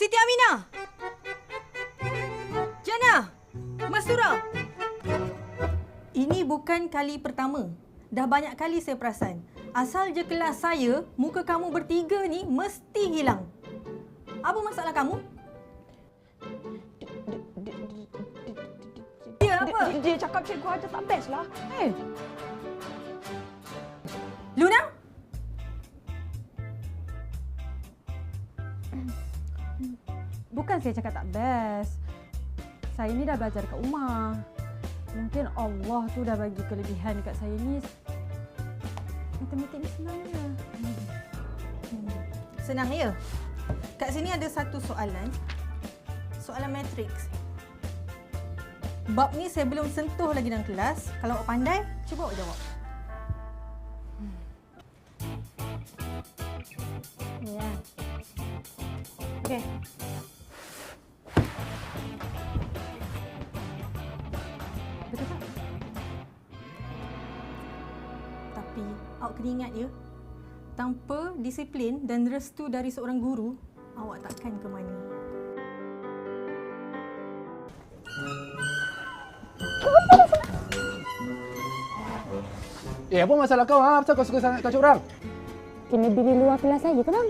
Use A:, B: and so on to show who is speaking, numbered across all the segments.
A: Siti Aminah. Jana. Mastura. Ini bukan kali pertama. Dah banyak kali saya perasan. Asal je kelas saya, muka kamu bertiga ni mesti hilang. Apa masalah kamu? Ya apa?
B: Dia, dia cakap cikgu aja tak best lah. Eh,
A: Luna?
B: Bukan saya cakap tak best. Saya ni dah belajar kat rumah. Mungkin Allah tu dah bagi kelebihan dekat saya ni. Matematik ni senang je.
A: Senang ya. Kat sini ada satu soalan. Soalan matriks. Bab ni saya belum sentuh lagi dalam kelas. Kalau awak pandai, cuba awak jawab.
B: Ya. Okey.
A: Tapi awak kena ingat ya, tanpa disiplin dan restu dari seorang guru, awak takkan ke mana.
C: Eh, apa masalah kau? Ha? Kenapa kau suka sangat kacau orang?
B: Kena beli luar kelas lagi ke bang?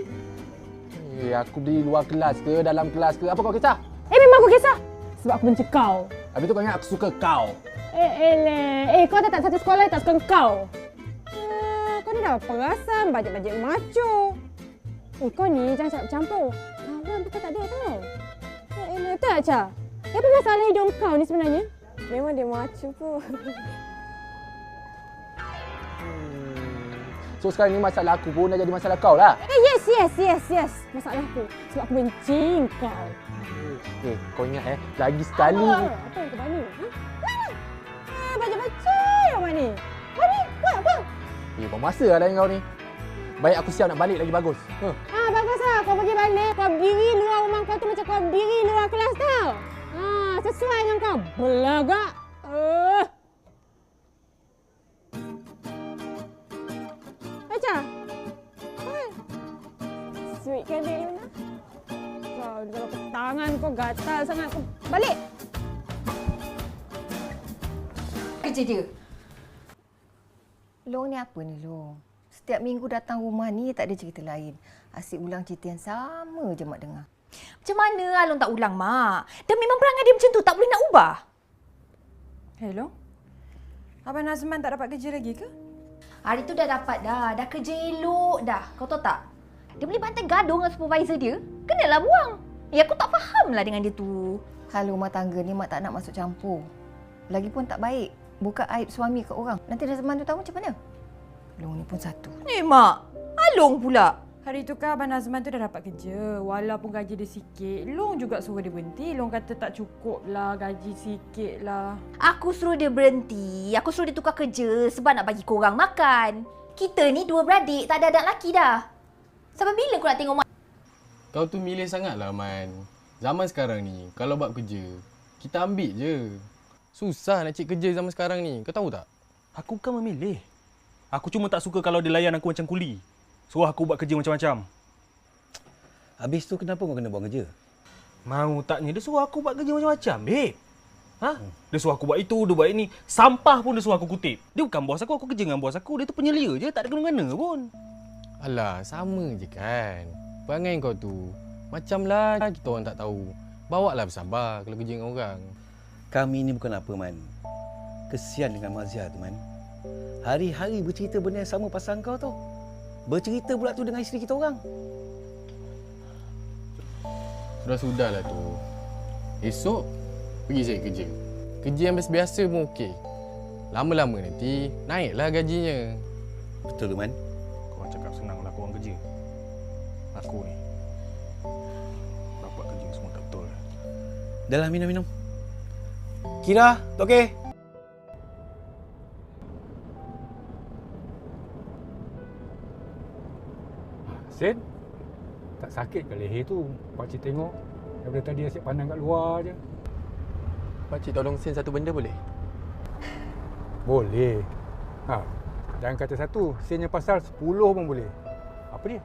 C: Eh, aku di luar kelas ke, dalam kelas ke, apa kau kisah?
B: Eh memang aku kisah. Sebab aku benci kau.
C: Habis tu kau ingat aku suka kau.
B: Eh, eh, eh, kau tak satu sekolah tak suka kau. Eh, kau ni dah perasan bajet-bajet macho. Eh, kau ni jangan cakap campur. Kawan pun kau tak ada tau. Eh, eh, tak, Cha? Eh, apa masalah hidung kau ni sebenarnya? Memang dia macho pun.
C: Hmm. So sekarang ni masalah aku pun dah jadi masalah kau lah.
B: Eh, yes, yes, yes, yes. Masalah aku. Sebab aku benci kau.
C: Eh, kau ingat eh, lagi sekali.
B: Apa? Apa yang kau bani? Ha? Mana? Eh, bajet-bajet yang mana?
C: Eh, buang masa lah dengan kau ni. Baik aku siap nak balik lagi bagus. Huh.
B: Ah, baguslah. Kau pergi balik. Kau berdiri luar rumah kau tu macam kau berdiri luar kelas tau. Ah, sesuai dengan kau. Belagak. Uh. Baca. Hai. Sweet kan dia, Luna? Kau, kalau tangan kau gatal sangat. Kau balik.
A: Kerja dia.
D: Long ni apa ni Long? Setiap minggu datang rumah ni tak ada cerita lain. Asyik ulang cerita yang sama je mak dengar.
E: Macam mana Along tak ulang, Mak? Dan memang perangai dia macam tu, tak boleh nak ubah.
B: Hello? Abang Nazman tak dapat kerja lagi ke?
E: Hari tu dah dapat dah. Dah kerja elok dah. Kau tahu tak? Dia boleh bantai gaduh dengan supervisor dia. Kenalah buang. Ya, aku tak faham lah dengan dia tu.
D: Hal rumah tangga ni mak tak nak masuk campur. Lagipun tak baik. Buka aib suami ke orang. Nanti dah zaman tu tahu macam mana? Long ni pun satu.
E: Eh, Mak. Along pula.
B: Hari tu kan Abang Nazman tu dah dapat kerja. Walaupun gaji dia sikit, Long juga suruh dia berhenti. Long kata tak cukup lah, gaji sikit lah.
E: Aku suruh dia berhenti. Aku suruh dia tukar kerja sebab nak bagi korang makan. Kita ni dua beradik, tak ada anak lelaki dah. Sampai bila kau nak tengok Mak?
F: Kau tu milih sangat lah Man. Zaman sekarang ni, kalau buat kerja, kita ambil je. Susah nak cari kerja zaman sekarang ni. Kau tahu tak?
G: Aku kan memilih. Aku cuma tak suka kalau dia layan aku macam kuli. Suruh aku buat kerja macam-macam.
H: Habis tu kenapa kau kena buang kerja?
G: Mau taknya dia suruh aku buat kerja macam-macam, babe. Ha? Dia suruh aku buat itu, dia buat ini. Sampah pun dia suruh aku kutip. Dia bukan bos aku, aku kerja dengan bos aku. Dia tu penyelia je, tak ada kena-kena pun.
F: Alah, sama je kan. Perangai kau tu. Macam lah kita orang tak tahu. Bawa lah bersabar kalau kerja dengan orang.
H: Kami ni bukan apa, Man. Kesian dengan Mazia tu, Man. Hari-hari bercerita benda yang sama pasal kau tau. Bercerita pula tu dengan isteri kita orang.
F: Sudah-sudah lah tu. Esok, pergi saya kerja. Kerja yang biasa-biasa pun okey. Lama-lama nanti, naiklah gajinya.
H: Betul tu, Man?
G: Kau orang cakap senang lah korang kerja. Aku ni. Dapat kerja semua tak betul.
H: Dah lah, minum-minum. Kira, okey?
I: Sen, tak sakit ke leher tu? Pakcik tengok daripada tadi asyik pandang kat luar je.
F: Pakcik tolong send satu benda boleh?
I: Boleh. Ha, jangan kata satu, sennya pasal 10 pun boleh. Apa dia?